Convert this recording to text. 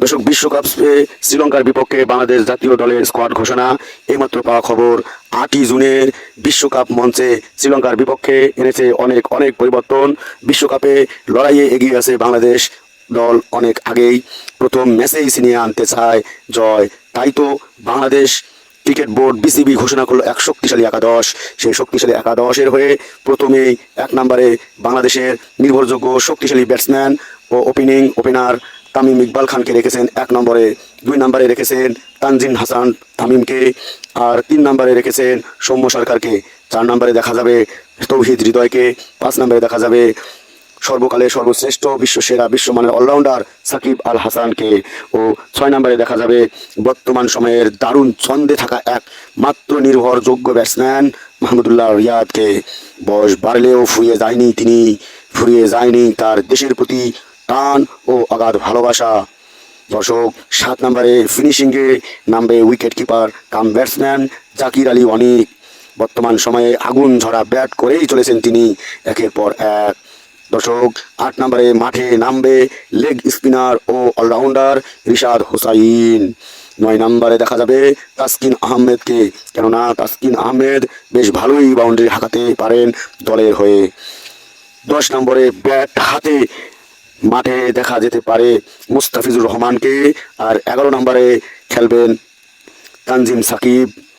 দর্শক, বিশ্বকাপ শ্রীলঙ্কার বিপক্ষে বাংলাদেশ জাতীয় দলের স্কোয়াড ঘোষণা। এইমাত্র পাওয়া খবর আটই জুনের বিশ্বকাপ মঞ্চে শ্রীলঙ্কার বিপক্ষে এনেছে অনেক অনেক পরিবর্তন। বিশ্বকাপে লড়াইয়ে এগিয়ে আছে বাংলাদেশ দল অনেক আগেই। প্রথম ম্যাচেই ছিনিয়ে আনতে চায় জয়। তাই তো বাংলাদেশ ক্রিকেট বোর্ড বিসিবি ঘোষণা করল এক শক্তিশালী একাদশ। সেই শক্তিশালী একাদশের হয়ে প্রথমেই এক নম্বরে বাংলাদেশের নির্ভরযোগ্য শক্তিশালী ব্যাটসম্যান ও ওপেনিং ওপেনার তামিম ইকবাল খানকে রেখেছেন এক নম্বরে, দুই নম্বরে রেখেছেন তানজিন হাসান তামিমকে, আর তিন নম্বরে রেখেছেন সৌম্য সরকারকে। চার নম্বরে দেখা যাবে তৌহিদ হৃদয়কে, পাঁচ নম্বরে দেখা যাবে সর্বকালের সর্বশ্রেষ্ঠ বিশ্বসেরা বিশ্বমানের অলরাউন্ডার সাকিব আল হাসানকে। ও ছয় নম্বরে দেখা যাবে বর্তমান সময়ের দারুণ ছন্দে থাকা এক মাত্র নির্ভরযোগ্য ব্যাটসম্যান মাহমুদুল্লাহ রিয়াদকে। বয়স বাড়লেও ফুরিয়ে যায়নি তিনি, ফুরিয়ে যায়নি তার দেশের প্রতি টান ও অগাধ ভালোবাসা। দর্শক, সাত নম্বরে ফিনিশিংয়ে নামবে wicket keeper cum batsman Jakir Ali Anik. বর্তমান সময়ে আগুন ঝরা ব্যাট করেই চলেছেন তিনি একের পর এক। দর্শক, আট নম্বরে মাঠে নামবে লেগ স্পিনার ও অলরাউন্ডার রিশাদ হোসাইন। নয় নম্বরে দেখা যাবে তাসকিন আহমেদকে, কেননা তাসকিন আহমেদ বেশ ভালোই বাউন্ডারি হাঁকাতে পারেন দলের হয়ে। দশ নম্বরে ব্যাট হাতে মাঠে দেখা যেতে পারে মুস্তাফিজুর রহমানকে। আর এগারো নম্বরে খেলবেন তানজিম সাকিব।